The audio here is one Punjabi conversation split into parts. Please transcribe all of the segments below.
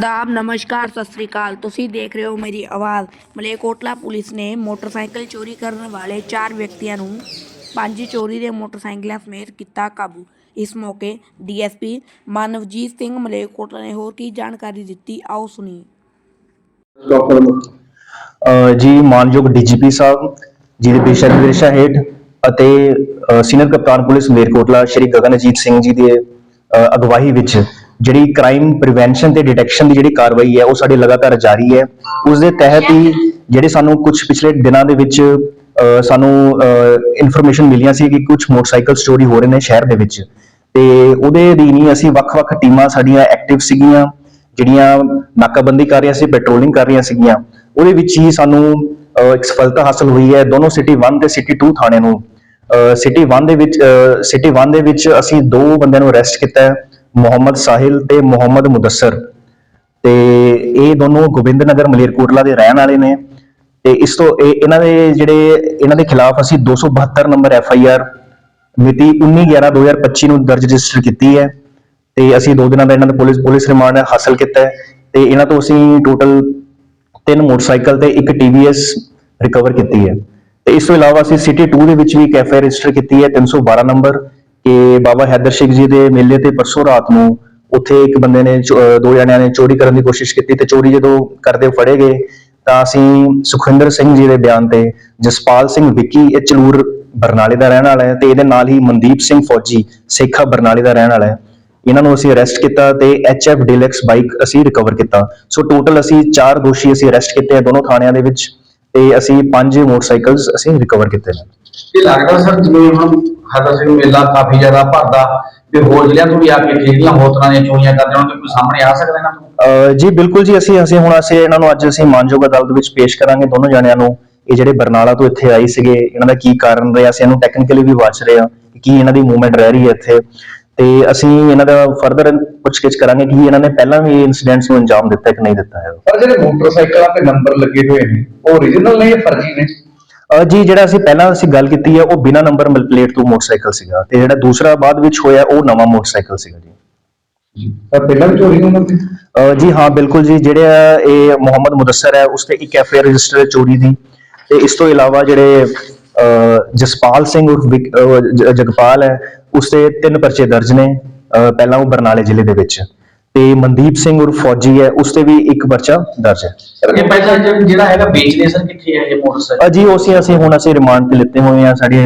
ਆਦਾਬ ਨਮਸਕਾਰ ਸਤਿ ਸ੍ਰੀ ਅਕਾਲ। ਤੁਸੀਂ ਦੇਖ ਰਹੇ ਹੋ ਮੇਰੀ ਆਵਾਜ਼। ਮਲੇਕੋਟਲਾ ਪੁਲਿਸ ਨੇ ਮੋਟਰਸਾਈਕਲ ਚੋਰੀ ਕਰਨ ਵਾਲੇ ਚਾਰ ਵਿਅਕਤੀਆਂ ਨੂੰ ਪੰਜ ਚੋਰੀ ਦੇ ਮੋਟਰਸਾਈਕਲਾਂ ਸਮੇਤ ਕੀਤਾ ਕਾਬੂ। ਇਸ ਮੌਕੇ ਡੀਐਸਪੀ ਮਾਨਵਜੀਤ ਸਿੰਘ ਮਲੇਕੋਟਲਾ ਨੇ ਹੋਰ ਕੀ ਜਾਣਕਾਰੀ ਦਿੱਤੀ? ਆਓ ਸੁਣੀਏ। ਅ, ਜੀ ਮਾਨਯੋਗ ਡੀਜੀਪੀ ਸਾਹਿਬ ਜੀ ਦੇ ਦਿਸ਼ਾ ਨਿਰਦੇਸ਼ਾਂ ਹੇਠ ਅਤੇ ਸੀਨੀਅਰ ਕਪਤਾਨ ਪੁਲਿਸ ਮੇਰਕੋਟਲਾ ਸ਼੍ਰੀ ਗਗਨਜੀਤ ਸਿੰਘ ਜੀ ਦੇ ਅ, ਅਗਵਾਈ ਵਿੱਚ ਜਿਹੜੀ ਕ੍ਰਾਈਮ ਪ੍ਰੀਵੈਂਸ਼ਨ ਤੇ ਡਿਟੈਕਸ਼ਨ ਦੀ ਜਿਹੜੀ ਕਾਰਵਾਈ ਹੈ, ਉਹ ਸਾਡੀ ਲਗਾਤਾਰ ਜਾਰੀ ਹੈ। ਉਸ ਦੇ ਤਹਿਤ ਹੀ ਜਿਹੜੇ ਸਾਨੂੰ ਕੁਝ ਪਿਛਲੇ ਦਿਨਾਂ ਦੇ ਵਿੱਚ ਸਾਨੂੰ ਇਨਫੋਰਮੇਸ਼ਨ ਮਿਲੀਆਂ ਸੀ ਕਿ ਕੁਝ ਮੋਟਰਸਾਈਕਲ ਚੋਰੀ ਹੋ ਰਹੇ ਨੇ ਸ਼ਹਿਰ ਦੇ ਵਿੱਚ। ਤੇ ਉਹਦੇ ਅਧੀਨ ਹੀ ਅਸੀਂ ਵੱਖ-ਵੱਖ ਟੀਮਾਂ ਸਾਡੀਆਂ ਐਕਟਿਵ ਸੀਗੀਆਂ, ਜਿਹੜੀਆਂ ਨਾਕਾਬੰਦੀ ਕਰ ਰਹੀਆਂ ਸੀ ਪੈਟਰੋਲਿੰਗ ਕਰ ਰਹੀਆਂ ਸੀਗੀਆਂ। ਉਹਦੇ ਵਿੱਚ ਹੀ ਸਾਨੂੰ ਇੱਕ ਸਫਲਤਾ ਹਾਸਲ ਹੋਈ ਹੈ। ਦੋਨੋਂ ਸਿਟੀ 1 ਤੇ ਸਿਟੀ 2 ਥਾਣੇ ਨੂੰ। ਸਿਟੀ 1 ਦੇ ਵਿੱਚ ਸਿਟੀ 1 ਦੇ ਵਿੱਚ ਅਸੀਂ ਦੋ ਬੰਦਿਆਂ ਨੂੰ ਅਰੈਸਟ ਕੀਤਾ ਹੈ। ਮੁਹੰਮਦ ਸਾਹਿਲ ਤੇ ਮੁਹੰਮਦ ਮੁਦੱਸਰ। ਤੇ ਇਹ ਦੋਨੋਂ ਗੋਬਿੰਦ ਨਗਰ ਮਲੇਰਕੋਟਲਾ ਦੇ ਰਹਿਣ ਵਾਲੇ ਨੇ। ਤੇ ਇਸ ਤੋਂ ਇਹ ਇਹਨਾਂ ਦੇ ਜਿਹੜੇ ਇਹਨਾਂ ਦੇ ਖਿਲਾਫ ਅਸੀਂ 272 ਨੰਬਰ ਐਫ ਆਈ ਆਰ ਮਿਤੀ 19/11/2025 ਨੂੰ ਦਰਜ ਰਜਿਸਟਰ ਕੀਤੀ ਹੈ। ਤੇ ਅਸੀਂ ਦੋ ਦਿਨਾਂ ਦਾ ਇਹਨਾਂ ਦਾ ਪੁਲਿਸ ਪੁਲਿਸ ਰਿਮਾਂਡ ਹਾਸਲ ਕੀਤਾ ਹੈ। ਤੇ ਇਹਨਾਂ ਤੋਂ ਅਸੀਂ ਟੋਟਲ ਤਿੰਨ ਮੋਟਰਸਾਈਕਲ ਤੇ ਇੱਕ TVS ਰਿਕਵਰ ਕੀਤੀ ਹੈ। ਤੇ ਇਸ ਤੋਂ ਇਲਾਵਾ ਅਸੀਂ ਸਿਟੀ 2 ਦੇ ਵਿੱਚ ਵੀ ਇੱਕ ਐਫ ਆਈ ਰਜਿਸਟਰ ਕੀਤੀ ਹੈ 312 ਨੰਬਰ। ਕਿ ਬਾਬਾ ਹੈਦਰ ਸਿੰਘ ਜੀ ਦੇ ਮੇਲੇ ਤੇ ਪਰਸੋਂ ਰਾਤ ਨੂੰ ਉੱਥੇ ਇੱਕ ਬੰਦੇ ਨੇ ਦੋ ਜਣਿਆਂ ਨੇ ਚੋਰੀ ਕਰਨ ਦੀ ਕੋਸ਼ਿਸ਼ ਕੀਤੀ ਤੇ ਚੋਰੀ ਜਦੋਂ ਕਰਦੇ ਫੜੇ ਗਏ, ਤਾਂ ਅਸੀਂ ਸੁਖਵਿੰਦਰ ਸਿੰਘ ਜੀ ਦੇ ਬਿਆਨ ਤੇ ਜਸਪਾਲ ਸਿੰਘ ਵਿੱਕੀ, ਇਹ ਚਲੂਰ ਬਰਨਾਲੇ ਦਾ ਰਹਿਣ ਵਾਲਾ ਹੈ ਤੇ ਇਹਦੇ ਨਾਲ ਹੀ ਮਨਦੀਪ ਸਿੰਘ ਫੌਜੀ, ਸੇਖਾ ਬਰਨਾਲੇ ਦਾ ਰਹਿਣ ਵਾਲਾ ਹੈ। ਇਹਨਾਂ ਨੂੰ ਅਸੀਂ ਅਰੈਸਟ ਕੀਤਾ ਤੇ ਐਚਐਫ ਡੀਲੈਕਸ ਬਾਈਕ ਅਸੀਂ ਰਿਕਵਰ ਕੀਤਾ। ਸੋ ਟੋਟਲ ਅਸੀਂ ਚਾਰ ਦੋਸ਼ੀ ਅਸੀਂ ਅਰੈਸਟ ਕੀਤੇ ਆ ਦੋਨੋਂ ਥਾਣਿਆਂ ਦੇ ਵਿੱਚ। ਤੇ ਅਸੀਂ ਪੰਜ ਮੋਟਰਸਾਈਕਲਸ ਅਸੀਂ ਰਿਕਵਰ ਕੀਤੇ ਨੇ। ਇਹ ਲੱਗਦਾ ਸਰ ਜਿਵੇਂ ਹੁਣ ਹਦਰ ਸਿੰਘ ਮੇਲਾ ਕਾਫੀ ਜ਼ਿਆਦਾ ਭਰਦਾ ਤੇ ਹੋਰ ਜ਼ਿਲ੍ਹਿਆਂ ਤੋਂ ਵੀ ਆ ਕੇ ਠੇਲੀਆਂ ਹੋਰ ਤਰ੍ਹਾਂ ਦੀਆਂ ਚੋਰੀਆਂ ਕਰਦੇ ਹੋਣਗੇ ਕੋਈ ਸਾਹਮਣੇ ਆ ਸਕਦਾ ਤੋਂ ਅਹ ਜੀ ਬਿਲਕੁਲ ਜੀ ਅਸੀਂ ਅਸੀਂ ਹੁਣ ਅਸੀਂ ਇਹਨਾਂ ਨੂੰ ਅੱਜ ਅਸੀਂ ਮਾਨਯੋਗ ਅਦਾਲਤ ਵਿੱਚ ਪੇਸ਼ ਕਰਾਂਗੇ ਦੋਨੋਂ ਜਣਿਆਂ ਨੂੰ। ਇਹ ਜਿਹੜੇ ਬਰਨਾਲਾ ਤੋਂ ਇੱਥੇ ਆਏ ਸੀਗੇ ਇਹਨਾਂ ਦਾ ਕੀ ਕਾਰਨ ਰਿਹਾ ਅਸੀਂ ਇਹਨੂੰ ਟੈਕਨੀਕਲੀ ਵੀ ਵਾਚ ਰਹੇ ਹਾਂ ਕਿ ਕੀ ਇਹਨਾਂ ਦੀ ਮੂਵਮੈਂਟ ਰਹਿ ਰਹੀ ਹੈ ਇੱਥੇ। ਤੇ ਅਸੀਂ ਇਹਨਾਂ ਦਾ ਫਰਦਰ ਪੁੱਛਗਿੱਛ ਕਰਾਂਗੇ ਕਿ ਇਹਨਾਂ ਨੇ ਪਹਿਲਾਂ ਵੀ ਇਨਸੀਡੈਂਟਸ ਨੂੰ ਅੰਜਾਮ ਦਿੱਤਾ ਕਿ ਨਹੀਂ ਦਿੱਤਾ ਹੈ। ਪਰ ਜਿਹੜੇ ਮੋਟਰਸਾਈਕਲਾਂ ਤੇ ਨੰਬਰ ਲੱਗੇ ਹੋਏ ਨੇ ਉਹ origignal ਨੇ ਜਾਂ ਫਰਜ਼ੀ ਨੇ? ਜੀ ਜਿਹੜਾ ਅਸੀਂ ਪਹਿਲਾਂ ਅਸੀਂ ਗੱਲ ਕੀਤੀ ਹੈ ਉਹ ਬਿਨਾ ਨੰਬਰ ਪਲੇਟ ਤੋਂ ਮੋਟਰਸਾਈਕਲ ਸੀਗਾ ਤੇ ਜਿਹੜਾ ਦੂਸਰਾ ਬਾਅਦ ਵਿੱਚ ਹੋਇਆ ਉਹ ਨਵਾਂ ਮੋਟਰਸਾਈਕਲ ਸੀਗਾ ਜੀ। ਤਾਂ ਪਹਿਲਾਂ ਵੀ ਚੋਰੀ ਉਹਨਾਂ ਦੀ ਜੀ ਹਾਂ ਬਿਲਕੁਲ ਜੀ ਜਿਹੜਾ ਇਹ ਮੁਹੰਮਦ ਮੁਦੱਸਰ ਹੈ ਉਸ ਤੇ ਇੱਕ ਐਫ ਆਈ ਰਜਿਸਟਰ ਚੋਰੀ ਦੀ ਤੇ ਇਸ ਤੋਂ ਇਲਾਵਾ ਜਿਹੜੇ ਜਸਪਾਲ ਸਿੰਘ ਉਰਫ ਜਗਪਾਲ ਹੈ ਉਸ ਤੇ ਤਿੰਨ ਪਰਚੇ ਦਰਜ ਨੇ ਪਹਿਲਾਂ ਉਹ ਬਰਨਾਲੇ ਜ਼ਿਲ੍ਹੇ ਦੇ ਵਿੱਚ। ਤੇ ਮਨਦੀਪ ਸਿੰਘ ਉਰਫ ਫੌਜੀ ਹੈ ਉਸ ਤੇ ਵੀ ਇੱਕ ਪਰਚਾ ਦਰਜ ਹੈ। ਇਹ ਪੈਸਾ ਜਿਹੜਾ ਹੈਗਾ ਵੇਚਦੇ ਸਰ ਕਿੱਥੇ ਹੈ ਇਹ ਮੋਟਰਸਾਈਕਲ? ਜੀ ਉਸੇ ਅਸੀਂ ਹੁਣ ਅਸੀਂ ਰਿਮਾਂਡ ਤੇ ਲਿੱਤੇ ਹੋਏ ਆ ਸਾਡੀ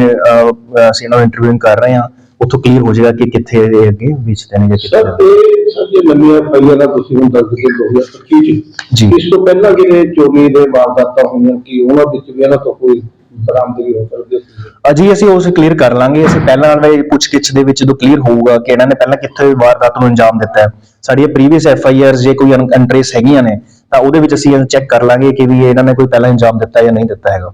ਅਸੀਂ ਇਹਨਾਂ ਨੂੰ ਇੰਟਰਵਿਊ ਕਰ ਰਹੇ ਹਾਂ ਉੱਥੋਂ ਕਲੀਅਰ ਹੋ ਜਾਏਗਾ ਕਿ ਕਿੱਥੇ ਇਹ ਅੱਗੇ ਵੇਚਦੇ ਨੇ ਜਾਂ ਕਿੱਥੇ ਸਰ ਇਹ ਸਰ ਜੇ ਲੰਮੀਆਂ ਪਈਆਂ ਦਾ ਤੁਸੀਂ ਹੁਣ ਦੱਸ ਦਿਓ 2025 ਚ ਜੀ। ਇਸ ਤੋਂ ਪਹਿਲਾਂ ਕਿਤੇ ਚੋਰੀ ਦੇ ਵਾਰਦਾਤਾਂ ਹੋਈਆਂ ਕਿ ਉਹਨਾਂ ਵਿੱਚ ਵੀ ਇਹਨਾਂ ਤੋਂ ਕੋਈ ਬਰਾਮਦਗੀ ਹੋ ਸਕਦੀ ਸੀ ਅਜੀ ਅਸੀਂ ਉਸ ਕਲੀਅਰ ਕਰ ਲਾਂਗੇ। ਅਸੀਂ ਪਹਿਲਾਂ ਦੇ ਪੁੱਛਗਿੱਛ ਦੇ ਵਿੱਚ ਜਦੋਂ ਕਲੀਅਰ ਹੋਊਗਾ ਕਿ ਇਹਨਾਂ ਨੇ ਪਹਿਲਾਂ ਕਿੱਥੇ ਵਾਰਦਾਤ ਨੂੰ ਅੰਜਾਮ ਦਿੱਤਾ ਹੈ। ਸਾਡੀਆਂ ਪ੍ਰੀਵੀਅਸ ਐਫ ਆਈ ਆਰਸ ਜੇ ਕੋਈ ਅਨਟ੍ਰੇਸ ਹੈਗੀਆਂ ਨੇ, ਤਾਂ ਉਹਦੇ ਵਿੱਚ ਅਸੀਂ ਚੈੱਕ ਕਰ ਲਾਂਗੇ ਕਿ ਵੀ ਇਹਨਾਂ ਨੇ ਕੋਈ ਪਹਿਲਾਂ ਅੰਜਾਮ ਦਿੱਤਾ ਜਾਂ ਨਹੀਂ ਦਿੱਤਾ ਹੈਗਾ।